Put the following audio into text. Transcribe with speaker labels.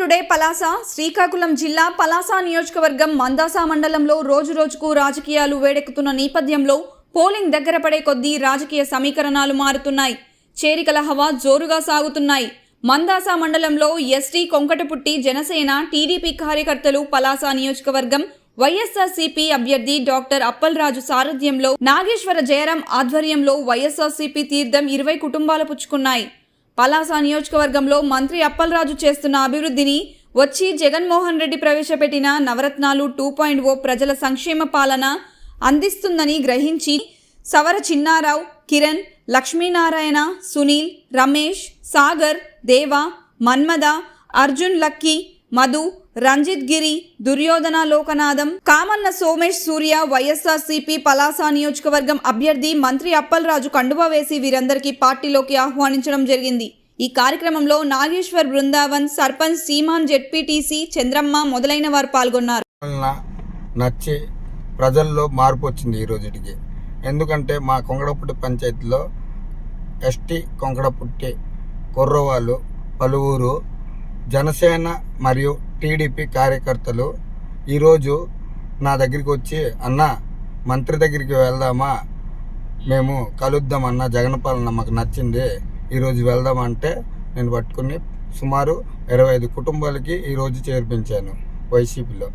Speaker 1: Today Palasa Srikakulam జిల్లా పలాస నియోజకవర్గం మందాస మండలంలో రోజు రోజుకు రాజకీయాలు వేడెక్కుతున్న నేపథ్యంలో పోలింగ్ దగ్గర పడే కొద్దీ రాజకీయ సమీకరణాలు మారుతున్నాయి. చేరికల హవా జోరుగా సాగుతున్నాయి. మందాస మండలంలో ఎస్టీ కొంకటపుట్టి జనసేన టీడీపీ కార్యకర్తలు పలాస నియోజకవర్గం వైఎస్ఆర్సీపీ అభ్యర్థి డాక్టర్ అప్పలరాజు సారథ్యంలో నాగేశ్వర జయరాం ఆధ్వర్యంలో వైఎస్ఆర్సీపీ తీర్థం ఇరవై కుటుంబాలు పుచ్చుకున్నాయి. పలాస నియోజకవర్గంలో మంత్రి అప్పలరాజు చేస్తున్న అభివృద్ధిని వచ్చి జగన్మోహన్ రెడ్డి ప్రవేశపెట్టిన నవరత్నాలు టూ పాయింట్ ఓ ప్రజల సంక్షేమ పాలన అందిస్తుందని గ్రహించి సవర చిన్నారావు కిరణ్ లక్ష్మీనారాయణ సునీల్ రమేష్ సాగర్ దేవ మన్మద అర్జున్ లక్కీ మధు రంజిత్ గిరి దుర్యోధన లోకనాథం కామన్న సోమేష్ సూర్య వైఎస్ఆర్సీపీ పలాస నియోజకవర్గం అభ్యర్థి మంత్రి అప్పలరాజు కండువా వేసి వీరందరికీ పార్టీలోకి ఆహ్వానించడం జరిగింది. ఈ కార్యక్రమంలో నాగేశ్వర్ బృందావన్ సర్పంచ్ సీమాన్ జెడ్పీటీసీ చంద్రమ్మ మొదలైన వారు పాల్గొన్నారు.
Speaker 2: నచ్చి ప్రజల్లో మార్పు వచ్చింది ఈ రోజుటికి. ఎందుకంటే మా కొంగడపుట్టి పంచాయతీలో ఎస్టీ కొంగడపుట్టి కుర్రవాళ్ళు పలువురు జనసేన మరియు టీడీపీ కార్యకర్తలు ఈరోజు నా దగ్గరికి వచ్చి అన్న మంత్రి దగ్గరికి వెళ్దామా? మేము కలుద్దామన్న జగన్ పాలన మాకు నచ్చింది. ఈరోజు వెళ్దామంటే నేను పట్టుకుని సుమారు ఇరవై ఐదు కుటుంబాలకి ఈరోజు చేర్పించాను వైసీపీలో.